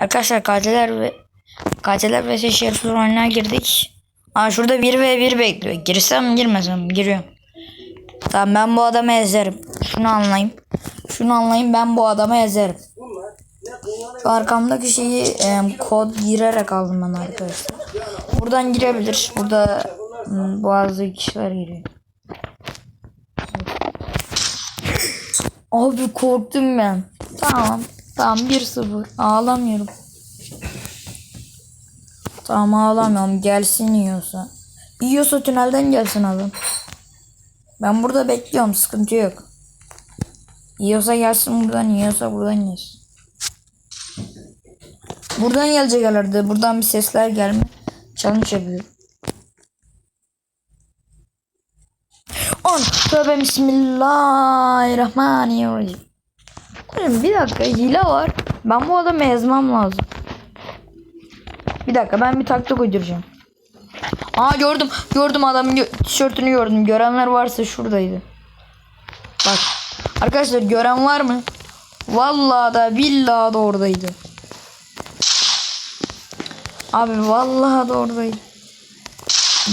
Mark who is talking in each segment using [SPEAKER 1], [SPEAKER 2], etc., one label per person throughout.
[SPEAKER 1] Arkadaşlar katiller ve katiller ve şerif oyununa girdik. Aa şurada 1 ve 1 bekliyor. Girsem girmesem? Giriyorum. Tamam ben bu adamı ezerim. Şunu anlayayım. Şunu anlayayım ben bu adamı ezerim. Şu arkamdaki şeyi e, kod girerek aldım ben arkadaşlar. Buradan girebilir. Burada hmm, bazı kişiler giriyor. Abi korktum ben. Tamam. Tamam 1-0. Ağlamıyorum. Tamam ağlamıyorum. Gelsin yiyorsa. Yiyorsa tünelden gelsin adam. Ben burada bekliyorum. Sıkıntı yok. Yiyorsa gelsin buradan. Yiyorsa buradan gelsin. Buradan gelecek herhalde. Buradan bir sesler gelme. Challenge yapıyor. On. Tövbe bismillahirrahmanirrahim. Oğlum bir dakika hile var. Ben bu adamı ezmem lazım. Bir dakika ben bir taktik uyduracağım. Aa gördüm. Gördüm adamın gö- tişörtünü gördüm. Görenler varsa şuradaydı. Bak. Arkadaşlar gören var mı? Vallahi da billahi da oradaydı. Abi vallahi da oradaydı.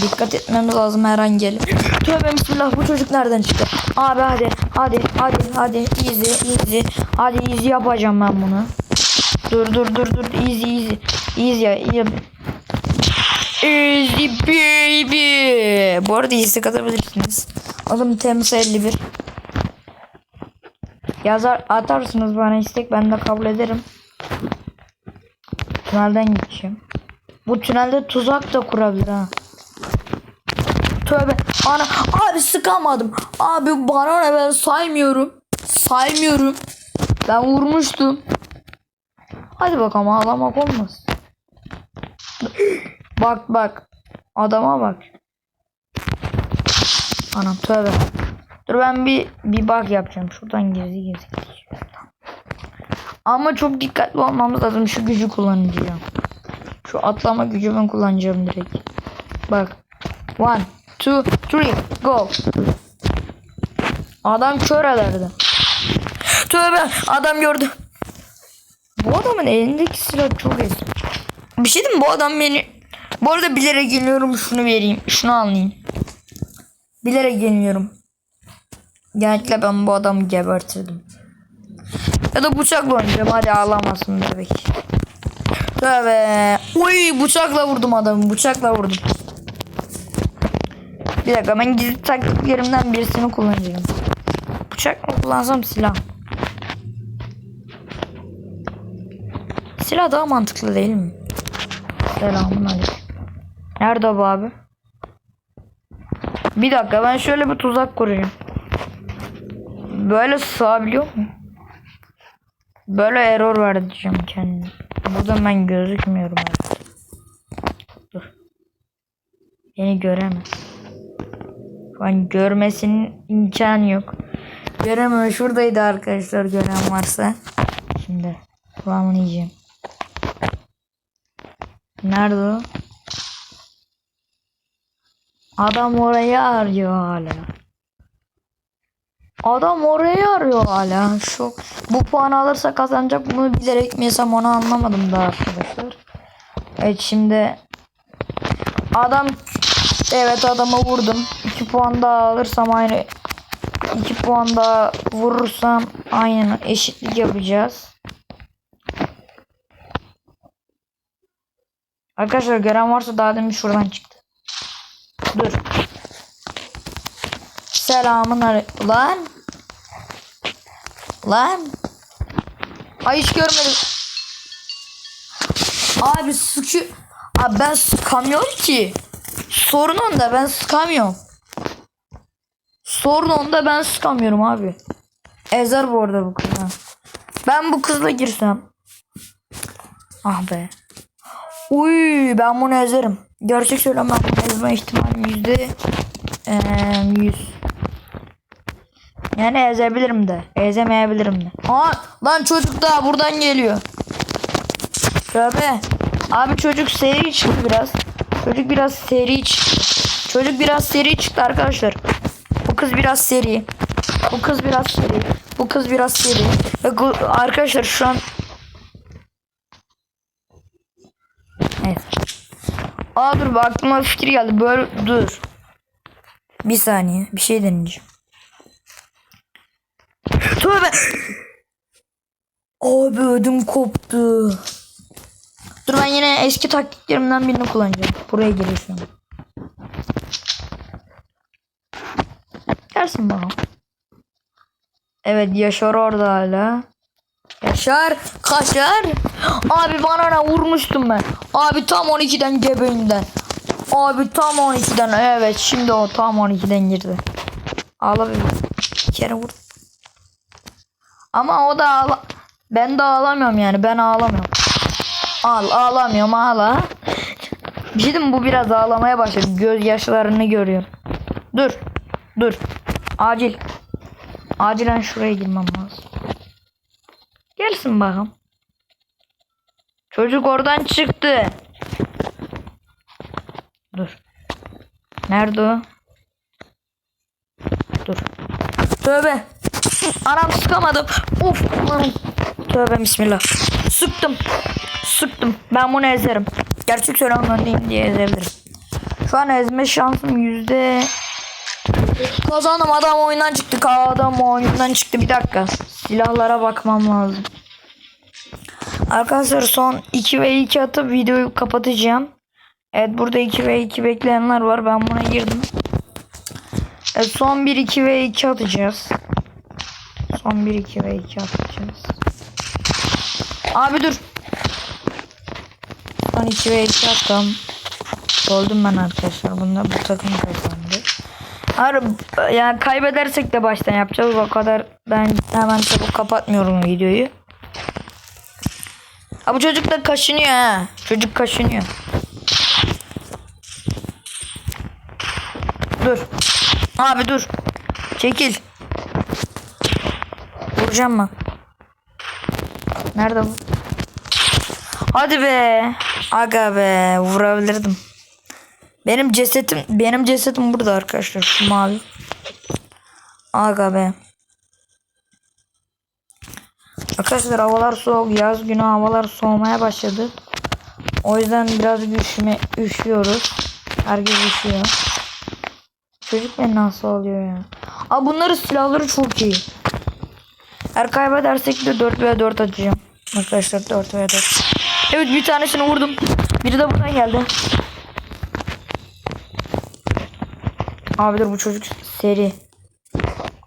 [SPEAKER 1] Dikkat etmemiz lazım her an gelir. Tövbe bismillah bu çocuk nereden çıktı? Abi hadi hadi hadi hadi easy easy. Hadi easy yapacağım ben bunu. Dur dur dur dur easy easy. Easy ya easy. Easy baby. Bu arada easy katabilirsiniz. Adım Temmuz 51. Yazar atarsınız bana istek ben de kabul ederim. Tünelden gideceğim. Bu tünelde tuzak da kurabilir ha. Tövbe. Ana abi sıkamadım. Abi bana ne ben saymıyorum. Saymıyorum. Ben vurmuştum. Hadi bakalım ağlamak olmaz. bak bak. Adama bak. Anam tövbe. Dur ben bir bir bak yapacağım. Şuradan gezi gezi. Ama çok dikkatli olmamız lazım. Şu gücü kullanacağım. Şu atlama gücü ben kullanacağım direkt. Bak. One, two, three, go. Adam kör ederdi. Tövbe adam gördü. Bu adamın elindeki silah çok eski. Bir şey diyeyim bu adam beni... Bu arada bilerek geliyorum şunu vereyim. Şunu anlayayım. Bilerek geliyorum. Genellikle ben bu adamı gebertirdim. Ya da bıçakla oynayacağım. Hadi ağlamasın bebek. Tövbe. Uy bıçakla vurdum adamı. Bıçakla vurdum. Bir dakika ben gizli taktiklerimden birisini kullanacağım. Bıçak mı kullansam silah. Silah daha mantıklı değil mi? Selamun aleyküm. Nerede bu abi? Bir dakika ben şöyle bir tuzak kurayım. Böyle sığabiliyor mu? Böyle error ver diyeceğim kendime. Burada ben gözükmüyorum artık. Dur. Beni göremez. Şu an görmesinin imkanı yok. Göremiyor. Şuradaydı arkadaşlar gören varsa. Şimdi kulağımını yiyeceğim. Nerede o? Adam orayı arıyor hala. Adam orayı arıyor hala. Şu bu puanı alırsa kazanacak bunu bilerek mi yesem onu anlamadım daha arkadaşlar. Evet şimdi adam evet adama vurdum. 2 puan daha alırsam aynı 2 puan daha vurursam aynı eşitlik yapacağız. Arkadaşlar gören varsa daha demin şuradan çıktı. Dur. Aleyküm. Lan. Lan. Ay hiç görmedim. Abi sıkı... Abi ben sıkamıyorum ki. Sorun onda ben sıkamıyorum. Sorun onda ben sıkamıyorum abi. Ezer bu arada bu kız. ha. Ben bu kızla girsem. Ah be. Uy ben bunu ezerim. Gerçek söylüyorum ben bunu ezme ihtimalim yüzde yüz. Yani ezebilirim de. Ezemeyebilirim de. Aa lan çocuk daha buradan geliyor. Tövbe. Abi çocuk seri çıktı biraz. Çocuk biraz seri çıktı. Çocuk biraz seri çıktı arkadaşlar. Bu kız biraz seri. Bu kız biraz seri. Bu kız biraz seri. Arkadaşlar şu an Neyse. Aa dur aklıma fikir geldi. Böyle dur. Bir saniye. Bir şey deneyeceğim. Tövbe. Abi ödüm koptu. Dur ben yine eski taktiklerimden birini kullanacağım. Buraya an. Gelsin bakalım. Evet Yaşar orada hala. Yaşar kaçar. Abi bana ne vurmuştum ben. Abi tam 12'den gebeğinden. Abi tam 12'den evet şimdi o tam 12'den girdi. Ağla bir kere vur. Ama o da ağla. Ben de ağlamıyorum yani ben ağlamıyorum. Al ağlamıyorum ağla. Bir şey mi? bu biraz ağlamaya başladı. Göz yaşlarını görüyorum. Dur. Dur. Acil. Acilen şuraya girmem lazım. Gelsin bakalım. Çocuk oradan çıktı. Dur. Nerede o? Dur. Tövbe. Anam sıkamadım. Of. Tövbe bismillah. Sıktım. Sıktım. Ben bunu ezerim. Gerçek söylemem diye ezebilirim. Şu an ezme şansım yüzde Kazandım adam oyundan çıktı. Adam oyundan çıktı. Bir dakika. Silahlara bakmam lazım. Arkadaşlar son 2 ve 2 atıp videoyu kapatacağım. Evet burada 2 ve 2 bekleyenler var. Ben buna girdim. Evet, son 1 2 ve 2 atacağız. Son 1 2 ve 2 atacağız. Abi dur. Son 2 ve 2 attım. Oldum ben arkadaşlar. Bunda bu takım kazandı. Hayır, yani kaybedersek de baştan yapacağız. O kadar ben hemen çabuk kapatmıyorum videoyu. Ha bu çocuk da kaşınıyor ha. Çocuk kaşınıyor. Dur. Abi dur. Çekil. Vuracağım mı? Nerede bu? Hadi be. Aga be. Vurabilirdim. Benim cesetim benim cesetim burada arkadaşlar şu mavi. Aga be. Arkadaşlar havalar soğuk. Yaz günü havalar soğumaya başladı. O yüzden biraz üşüme, üşüyoruz. Herkes üşüyor. Çocuk beni nasıl oluyor ya? Aa bunların silahları çok iyi. Eğer kaybedersek de 4 veya 4 atacağım. Arkadaşlar 4 veya 4. Evet bir tanesini vurdum. Biri de buradan geldi. Abi dur bu çocuk seri.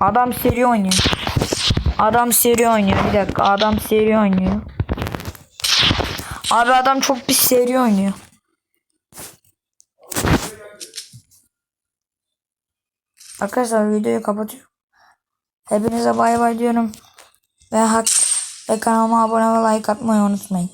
[SPEAKER 1] Adam seri oynuyor. Adam seri oynuyor. Bir dakika adam seri oynuyor. Abi adam çok bir seri oynuyor. Arkadaşlar videoyu kapatıyorum. Hepinize bay bay diyorum. Ve hak ve kanalıma abone ve like atmayı unutmayın.